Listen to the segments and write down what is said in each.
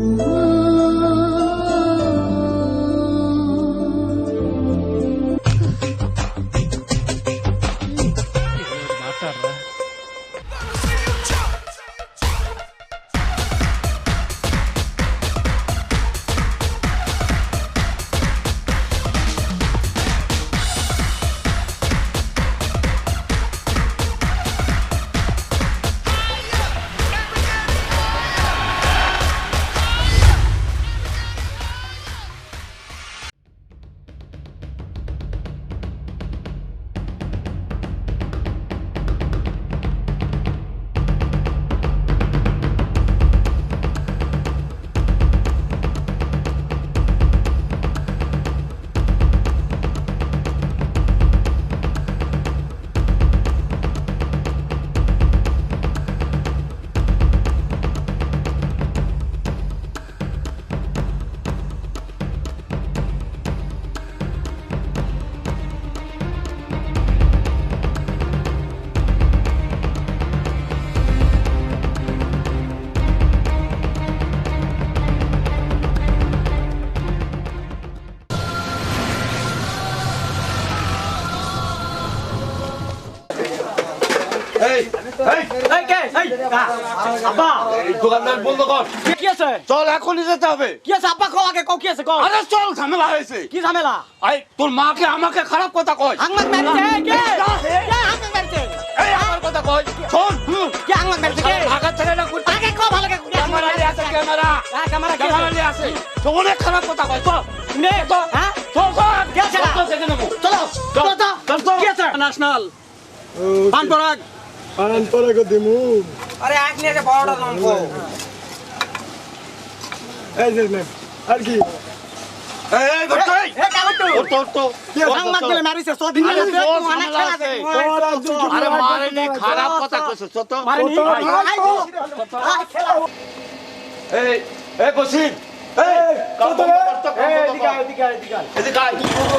এই আব্বা। এই দোকানদার বন্ধ কর। কি আছে? চল এখনই যেতে হবে। কি আছে আব্বা? কও আগে কও কি আছে কও। আরে চল ঝামেলা হয়েছে। কি ঝামেলা? আই তোর মাকে আমাকে খারাপ কথা কয়। হাংমাক মারছে কে? কে হাংমাক মারছে। এই আমার কথা কয়। শোন কে হাংমাক মারছে কে? ঢাকা থেকে না করতে আগে কও ভালো কে ক্যামেরা নিয়ে আছে ক্যামেরা। হ্যাঁ ক্যামেরা ক্যামেরা নিয়ে আছে তো অনেক খারাপ কথা কয়। চল। নে তো হ্যাঁ? চল চল। কে আছে? চল, চল, দেখে চলো চলো তো চল, চল। কি আছে? ন্যাশনাল। পান পান পরে গো দিমু। আরে এক নিয়ে যে বড়টা নাম কও এই যে নে আর কি? এই এই এই। কাগটু তোর তোর তো। হাংমাক মারিছে সব দিন আরে তোর আর মারেনি খারাপ কথা কইছ তো। মারেনি কত? খেলা। এই এই বসিন। এই কত কাম রে? কর তো, কাম কর, কাম কর। এদিকে এদিকে এদিকে আয়।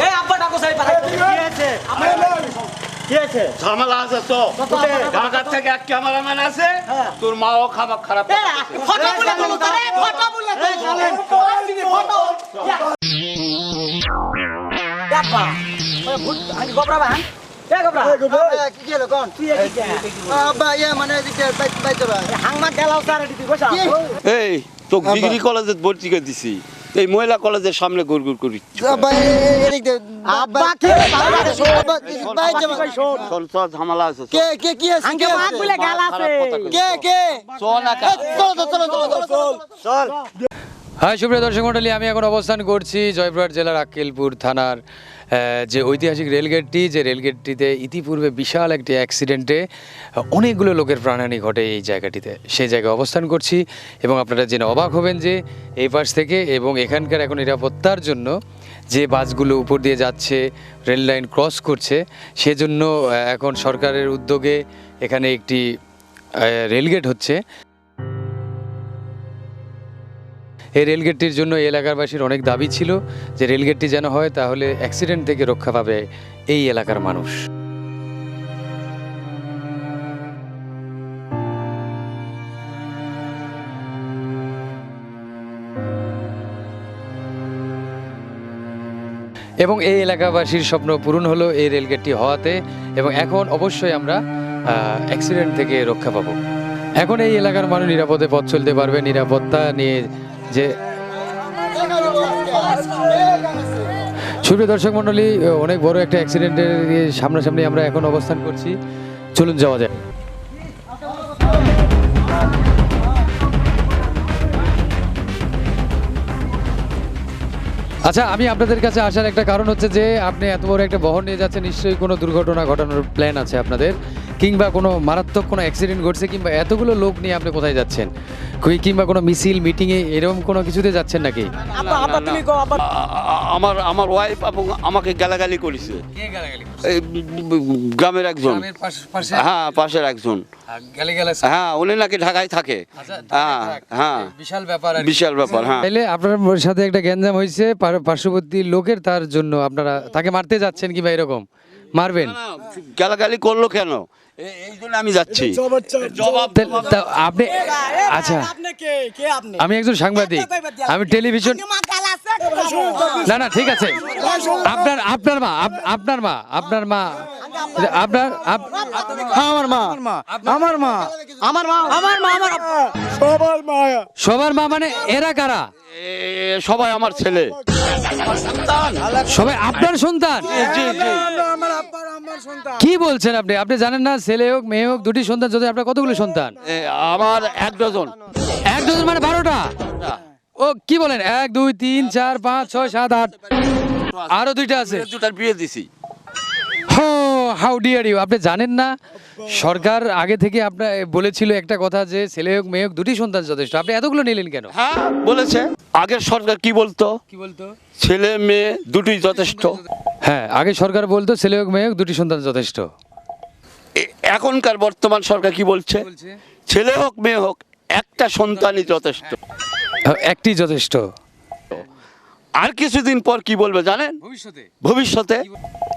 এ আব্বা ডাকো সাই পারা কি আছে কি আছে ঝামেলা আছে তো ঢাকা থেকে এক ক্যামেরাম্যান আছে হ্যাঁ। তোর মাও খাবার খারাপ ফটো বলে বলো তারে ফটো বলে ফটো আব্বা ভূত আমি গোবরা বান এ গোবরা এই গো ভাই কি হলো কোন তুই এদিক আব্বা ইয়া মানে এদিকে বাইতে বাইতে ভাই হাংমা গেলাও স্যার এই তো ডিগ্রি কলেজে ভর্তি করে দিছি এই মহিলা কলেজের সামনে গুড় গুড় করি। ঝামেলা আছে কে কে কি আছে বলে গেল আছে। কে কে? চল চলো চলো চলো চলো হ্যাঁ সুপ্রিয় দর্শক মন্ডলী আমি এখন অবস্থান করছি জয়পুরহাট জেলার আক্কেলপুর থানার যে ঐতিহাসিক রেলগেটটি, যে রেলগেটটিতে ইতিপূর্বে বিশাল একটি অ্যাক্সিডেন্টে অনেকগুলো লোকের প্রাণহানি ঘটে এই জায়গাটিতে। সেই জায়গায় অবস্থান করছি এবং আপনারা জেনে অবাক হবেন যে এই পাশ থেকে এবং এখানকার এখন নিরাপত্তার জন্য যে বাসগুলো উপর দিয়ে যাচ্ছে, রেল লাইন ক্রস করছে, সেজন্য এখন সরকারের উদ্যোগে এখানে একটি রেলগেট হচ্ছে। এই রেলগেটটির জন্য এলাকারবাসীর অনেক দাবি ছিল যে রেলগেটটি যেন হয় তাহলে অ্যাক্সিডেন্ট থেকে রক্ষা পাবে এই এলাকার মানুষ। এবং এই এলাকাবাসীর স্বপ্ন পূরণ হলো এই রেলগেটটি হওয়াতে এবং এখন অবশ্যই আমরা অ্যাক্সিডেন্ট থেকে রক্ষা পাবো। এখন এই এলাকার মানুষ নিরাপদে পথ চলতে পারবে, নিরাপত্তা নিয়ে যে সুপ্রিয় দর্শক মণ্ডলী, অনেক বড় একটা অ্যাক্সিডেন্টের সামনাসামনি আমরা এখন অবস্থান করছি। চলুন যাওয়া যায় আচ্ছা আমি আপনাদের কাছে আসার একটা কারণ হচ্ছে যে, আপনি এত বড় একটা বহন নিয়ে যাচ্ছেন, নিশ্চয়ই কোনো দুর্ঘটনা ঘটানোর প্ল্যান আছে আপনাদের। কিংবা কোনো মারাত্মক কোনো অ্যাক্সিডেন্ট ঘটছে কিংবা এতগুলো লোক নিয়ে আপনি কোথায় যাচ্ছেন? কি- কিংবা কোনো মিছিল মিটিংয়ে এরকম কোনো কিছুতে যাচ্ছেন নাকি? আমার আমার ওয়াইফ এবং আমাকে গালাগালি করেছে। গ্রামের একজন। হ্যাঁ পাশের একজন। হ্যাঁ উনি নাকি ঢাকায় থাকে। হ্যাঁ হ্যাঁ। বিশাল ব্যাপার বিশাল ব্যাপার হ্যাঁ। আপনার সাথে একটা গ্যাঞ্জাম হয়েছে পার্শ্ববর্তী লোকের তার জন্য আপনারা তাকে মারতে যাচ্ছেন কিংবা এরকম? মারবেন? গালাগালি করল কেন? এই জন্য আমি যাচ্ছি জবাব তা- তা আপনি আচ্ছা আপনি কে কে আপনি আমি একজন সাংবাদিক আমি টেলিভিশন না না ঠিক আছে আপনার আপনার মা আপনার মা আপনার মা আপনার আমার মা আমার মা আমার মা আমার মা আমার সবার মা মানে এরা কারা সবাই আমার ছেলে সবাই আপনার সন্তান জি জি কি বলছেন আপনি? আপনি জানেন না ছেলে হোক মেয়ে হোক দুটি সন্তান যদি আপনার কতগুলো সন্তান? এ, আমার এক ডজন। এক ডজন মানে বারোটা? ও কি বলেন? এক দুই তিন চার পাঁচ ছয় সাত আট। আরও দুইটা আছে। দুটার বিয়ে দিছি। হাউ ডিয়ার ইউ আপনি জানেন না? সরকার আগে থেকে আপনার বলেছিল একটা কথা যে ছেলে হোক মেয়ে হোক দুটি সন্তান যথেষ্ট। আপনি এতগুলো নিলেন কেন? হ্যাঁ বলেছে। আগের সরকার কি বলতো? কি বলতো? ছেলে মেয়ে দুটোই যথেষ্ট। হ্যাঁ আগে সরকার বলতো ছেলে হোক মেয়ে হোক দুটি সন্তান যথেষ্ট। এখনকার বর্তমান সরকার কি বলছে? ছেলে হোক মেয়ে হোক একটা সন্তানই যথেষ্ট। হ্যাঁ, একটি যথেষ্ট। আর কিছুদিন পর কি বলবে জানেন? ভবিষ্যতে। ভবিষ্যতে।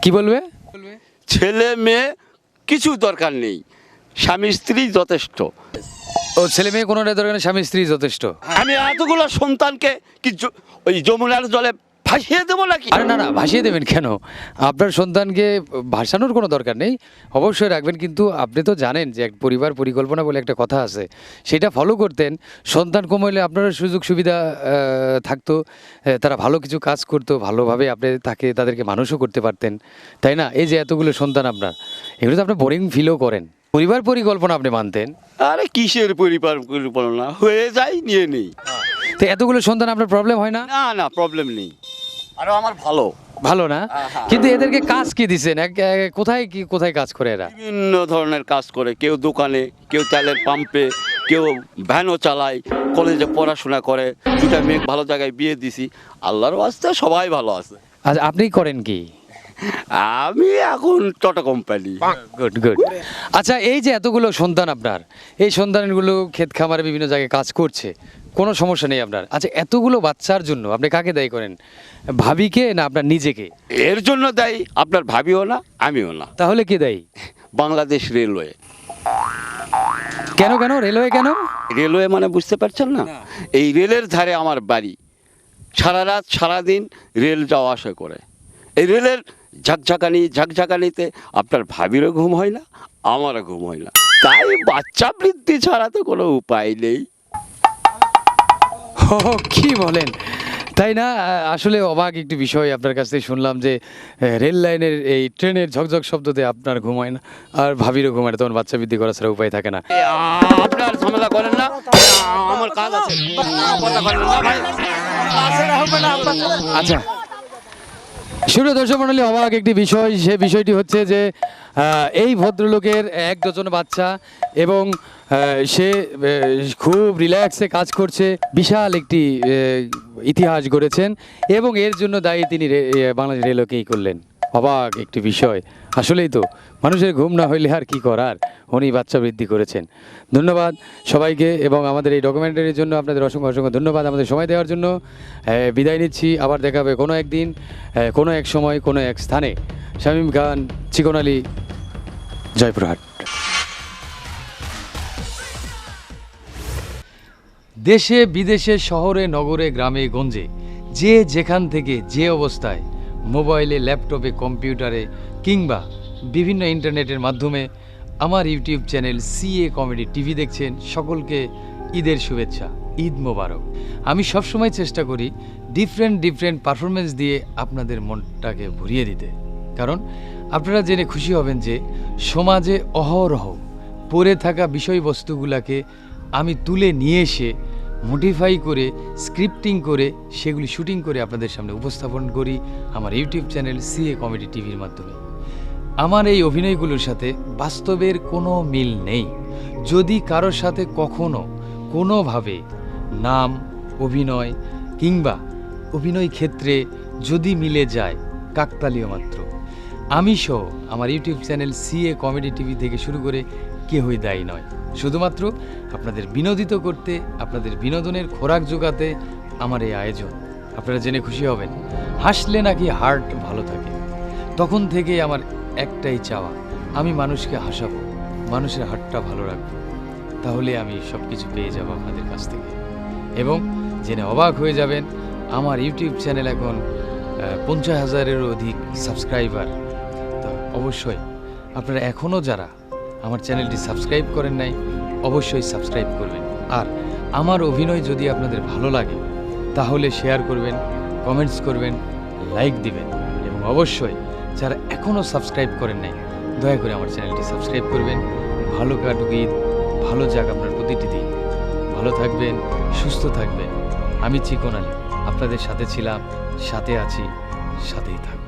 কি বলবে? বলবে? ছেলে মেয়ে কিছু দরকার নেই। স্বামী স্ত্রী যথেষ্ট। ও ছেলে মেয়ে কোনো দরকার নেই, স্বামী স্ত্রী যথেষ্ট। আমি এতগুলো সন্তানকে কি জ- ওই যমুনার জলে ভাসিয়ে দেবো নাকি? আরে না না ভাসিয়ে দেবেন কেন? আপনার সন্তানকে ভাসানোর কোনো দরকার নেই। অবশ্যই রাখবেন কিন্তু আপনি তো জানেন যে এক পরিবার পরিকল্পনা বলে একটা কথা আছে। সেটা ফলো করতেন। সন্তান কম হলে আপনার সুযোগ সুবিধা থাকতো। তারা ভালো কিছু কাজ করতো ভালোভাবে আপনি তাকে তাদেরকে মানুষও করতে পারতেন। তাই না? এই যে এতগুলো সন্তান আপনার এগুলো তো আপনি বোরিং ফিলও করেন। পরিবার পরিকল্পনা আপনি মানতেন। আরে কিসের পরিবার পরিকল্পনা? হয়ে যায় নিয়ে নেই। তো এতগুলো সন্তান আপনার প্রবলেম হয় না? না না প্রবলেম নেই। আরও আমার ভালো। ভালো না? হ্যাঁ। কিন্তু এদেরকে কাজ কি দিচ্ছেন কোথায় কি কোথায় কাজ করে এরা? বিভিন্ন ধরনের কাজ করে। কেউ দোকানে কেউ তেলের পাম্পে কেউ ভ্যানও চালায় কলেজে পড়াশোনা করে। দুটা মেয়ে ভালো জায়গায় বিয়ে দিছি। আল্লাহর আস্তে সবাই ভালো আছে। আচ্ছা আপনি করেন কি? আমি এখন টটা কোম্পানি গুড গুড আচ্ছা এই যে এতগুলো সন্তান আপনার এই সন্তানগুলো ক্ষেত খামারে বিভিন্ন জায়গায় কাজ করছে কোনো সমস্যা নেই আপনার? আচ্ছা এতগুলো বাচ্চার জন্য আপনি কাকে দায়ী করেন? ভাবিকে না আপনার নিজেকে? এর জন্য দেয় আপনার ভাবিও না আমিও না। তাহলে কে দায়ী? বাংলাদেশ রেলওয়ে। কেন কেন? রেলওয়ে কেন? রেলওয়ে মানে বুঝতে পারছেন না? এই রেলের ধারে আমার বাড়ি। সারা রাত সারাদিন রেল যাওয়া আসা করে। এই রেলের ঝাকঝাকানি ঝাকঝাকানিতে আপনার ভাবিরও ঘুম হয় না আমারও ঘুম হয় না। তাই বাচ্চা বৃদ্ধি ছাড়া তো কোনো উপায় নেই। ও কি বলেন? তাই না? আসলে অবাক একটি বিষয় আপনার কাছ থেকে শুনলাম যে রেল লাইনের এই ট্রেনের ঝকঝক শব্দতে আপনার ঘুমায় না আর ভাবিরও ঘুমায় না তখন বাচ্চা বৃদ্ধি করা ছাড়া উপায় থাকে না। আপনার ঝামেলা করেন না আমার কাজ আছে। কথা বলেন না ভাই। আচ্ছা। শুরু দর্শক মন্ডলী অবাক একটি বিষয়, সে বিষয়টি হচ্ছে যে এই ভদ্রলোকের এক ডজন বাচ্চা এবং সে খুব রিল্যাক্সে কাজ করছে, বিশাল একটি ইতিহাস গড়েছেন এবং এর জন্য দায়ী তিনি বাংলাদেশ রেলকেই করলেন। অবাক একটি বিষয়। আসলেই তো, মানুষের ঘুম না হইলে আর কি করার? উনি বাচ্চা বৃদ্ধি করেছেন। ধন্যবাদ সবাইকে এবং আমাদের এই ডকুমেন্টারির জন্য আপনাদের অসংখ্য অসংখ্য ধন্যবাদ আমাদের সময় দেওয়ার জন্য। বিদায় নিচ্ছি, আবার দেখা হবে কোনো একদিন কোনো এক সময়, কোনো এক স্থানে। শামীম খান, চিকন আলী, জয়পুরহাট। দেশে, বিদেশে, শহরে, নগরে, গ্রামে, গঞ্জে, যে যেখান থেকে যে অবস্থায় মোবাইলে, ল্যাপটপে, কম্পিউটারে কিংবা বিভিন্ন ইন্টারনেটের মাধ্যমে আমার YouTube channel CA comedy TV দেখছেন সকলকে ঈদের শুভেচ্ছা, ঈদ মোবারক। আমি সবসময় চেষ্টা করি ডিফারেন্ট ডিফারেন্ট পারফরমেন্স দিয়ে আপনাদের মনটাকে ভরিয়ে দিতে। কারণ আপনারা জেনে খুশি হবেন যে সমাজে অহরহ পড়ে থাকা বিষয়বস্তুগুলোকে আমি তুলে নিয়ে এসে মডিফাই করে স্ক্রিপ্টিং করে, সেগুলি শুটিং করে আপনাদের সামনে উপস্থাপন করি আমার ইউটিউব চ্যানেল সিএ কমেডি টিভির মাধ্যমে। আমার এই অভিনয়গুলোর সাথে বাস্তবের কোনো মিল নেই। যদি কারোর সাথে কখনো কোনোভাবে নাম, অভিনয় কিংবা অভিনয় ক্ষেত্রে যদি মিলে যায়, কাকতালীয় মাত্র। আমি সহ আমার YouTube channel CA comedy TV থেকে শুরু করে কেউই দায়ী নয়। শুধুমাত্র আপনাদের বিনোদিত করতে, আপনাদের বিনোদনের খোরাক জোগাতে আমার এই আয়োজন। আপনারা জেনে খুশি হবেন, হাসলে নাকি হার্ট ভালো থাকে। তখন থেকেই আমার একটাই চাওয়া, আমি মানুষকে হাসাবো, মানুষের হাটটা ভালো রাখব। তাহলে আমি সব কিছু পেয়ে যাব আপনাদের কাছ থেকে। এবং জেনে অবাক হয়ে যাবেন, আমার ইউটিউব চ্যানেল এখন পঞ্চাশ হাজারেরও অধিক সাবস্ক্রাইবার। তো অবশ্যই, আপনারা এখনও যারা আমার চ্যানেলটি সাবস্ক্রাইব করেন নাই, অবশ্যই সাবস্ক্রাইব করবেন। আর আমার অভিনয় যদি আপনাদের ভালো লাগে, তাহলে শেয়ার করবেন, কমেন্টস করবেন, লাইক দিবেন। এবং অবশ্যই যারা এখনও সাবস্ক্রাইব করেন নাই, দয়া করে আমার চ্যানেলটি সাবস্ক্রাইব করবেন। ভালো কাটুক ঈদ, ভালো যাক আপনার প্রতিটি দিন। ভালো থাকবেন, সুস্থ থাকবেন। আমি চিকন আলী, আপনাদের সাথে ছিলাম, সাথে আছি, সাথেই থাকব